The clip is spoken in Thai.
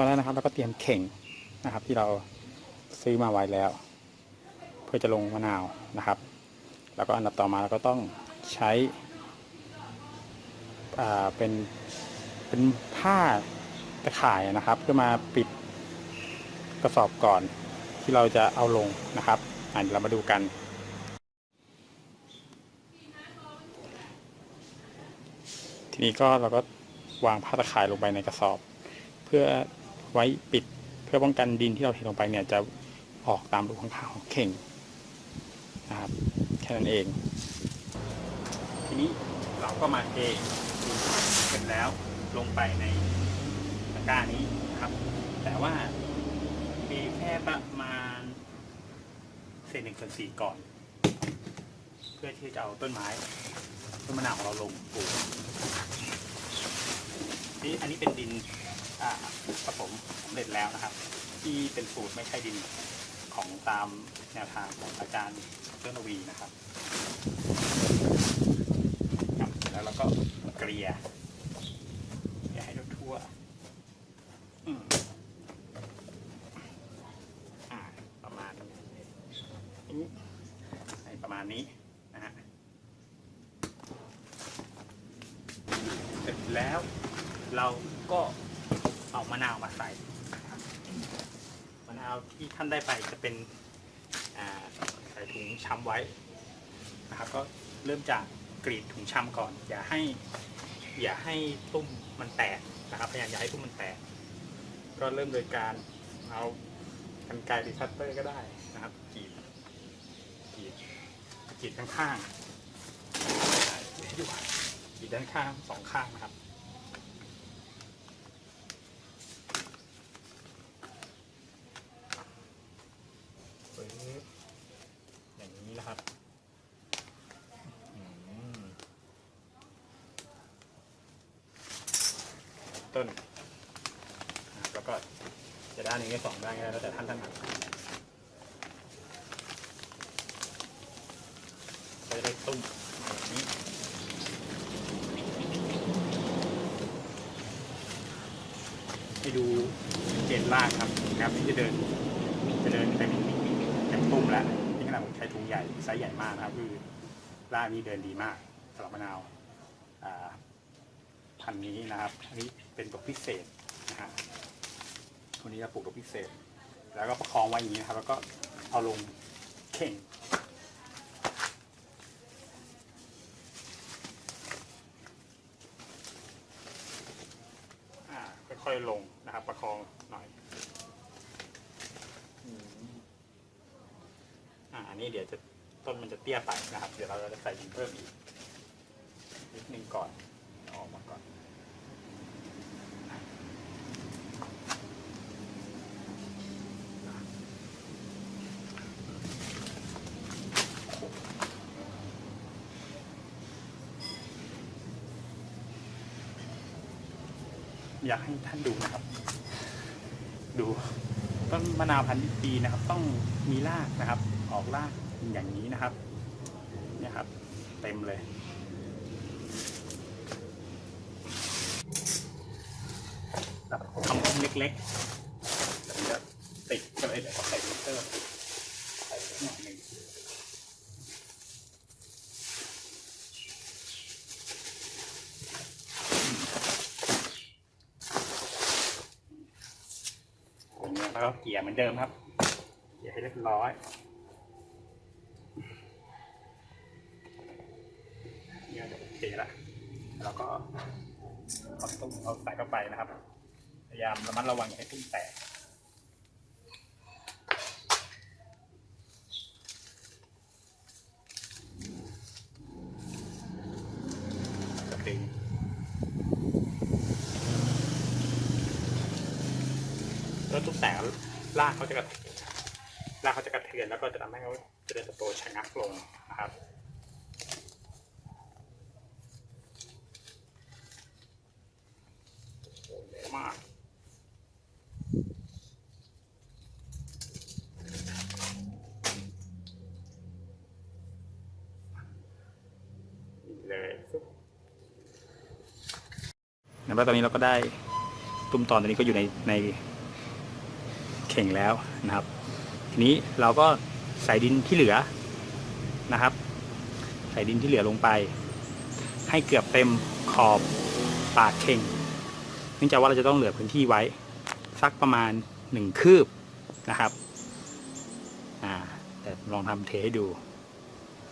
ตอนแรกนะครับเราก็เตรียมเข่งนะครับ ที่เราซื้อมาไว้แล้ว เพื่อจะลงมะนาวนะครับ แล้วก็อันดับต่อมาเราก็ต้องใช้อ่าเป็นเป็นผ้าตะข่ายนะครับ เพื่อมาปิดกระสอบก่อนที่เราจะเอาลงนะครับอ่าเดี๋ยวเรามาดูกันทีนี้ก็เราก็วางผ้าตะข่ายลงไปในกระสอบ เพื่อ ไว้ปิดเพื่อป้องกันดินที่เราเทลงไปเนี่ยจะออกตามรูข้างๆของเข่งนะครับแค่นั้นเอง ทีนี้เราก็มาเทดินเสร็จแล้วลงไปในตะกร้านี้นะครับ แต่ว่าเทแค่ประมาณเศษหนึ่งส่วนสี่ก่อน เพื่อที่จะเอาต้นไม้ต้นมะนาวของเราลงปลูกนี่อันนี้เป็นดิน อ่าผสมสำเร็จแล้วนะครับ ที่เป็นสูตรไม่ใช่ดินของตามแนวทางของอาจารย์เจ้นวีนะครับครับเสร็จแล้วเราก็เกลี่ยเกลี่ยให้ทั่วๆอืมอ่าประมาณนี้ให้ประมาณนี้นะฮะเสร็จแล้วเราก็ เอามะนาวมาใส่มะนาวที่ท่านได้ไปจะเป็นใส่ถุงช้ำไว้นะครับ ก็เริ่มจากกรีดถุงช้ำก่อน อย่าให้อย่าให้ตุ้มมันแตกนะครับพยายามอย่าให้ตุ้มมันแตก ก็เริ่มโดยการเอากันไกรหรือคัตเตอร์ก็ได้นะครับกรีดกรีดกรีดข้างๆกรีดด้านข้างสองข้างนะครับ ปึ๊บอย่างนี้นะครับอืม ต้นแล้วก็จะด้านนี้สองด้านก็ได้แล้วแต่ท่านถนัดก็จะได้ตุ้มแบบนี้ให้ดูเจนล่างครับนะครับที่จะเดินจะเดินเต็มเต็มตุ้มแล้วนี่ขนาดผมใช้ถุงใหญ่ไซส์ใหญ่มากนะครับคือล่างนี้เดินดีมากสำหรับมะนาวอ่า พันนี้นะครับ อันนี้เป็นตัวพิเศษนะฮะตัวนี้จะปลูกตัวพิเศษ แล้วก็ประคองไว้อย่างนี้นะครับ แล้วก็เอาลงเข่งค่อยๆลงนะครับ ประคองหน่อยอ่าอันนี้เดี๋ยวจะต้นมันจะเตี้ยไปนะครับ เดี๋ยวเราจะใส่ดินเพิ่มอีกนิดนึงก่อนเอาออกมาก่อน อยากให้ท่านดูนะครับ ดูต้นมะนาวพันธุ์ดีนะครับ ต้องมีรากนะครับ ออกรากอย่างนี้นะครับเนี่ยครับ เต็มเลย ทำพุ่มเล็กๆจะติดก็เลยเดี๋ยวใส่ฟิเตอร์ใส่หน่อยหนึ่งอย่างเงี้ย แล้วก็เกี่ยเหมือนเดิมครับเกี่ยให้เรียบร้อยเนี่ยเดี๋ยวโอเคละแล้วก็เอาตุ้มเอาใส่เข้าไปนะครับ พยายามระมัดระวังอย่าให้ตุ้มแตกดึง แล้วตุ้มแตกรากเขาจะกระรากเขาจะกระเทือนแล้วก็จะทำให้เขาเจริญเติบโตชะงักลงนะครับเยมากนี่เลยแล้วตอนนี้เราก็ได้ตุ้มตอนตัวนี้ก็อยู่ในใน เข่งแล้วนะครับ ทีนี้เราก็ใส่ดินที่เหลือนะครับ ใส่ดินที่เหลือลงไป ให้เกือบเต็มขอบปากเข่ง เนื่องจากว่าเราจะต้องเหลือพื้นที่ไว้ สักประมาณหนึ่งคืบนะครับ อ่า แต่ลองทำเทให้ดู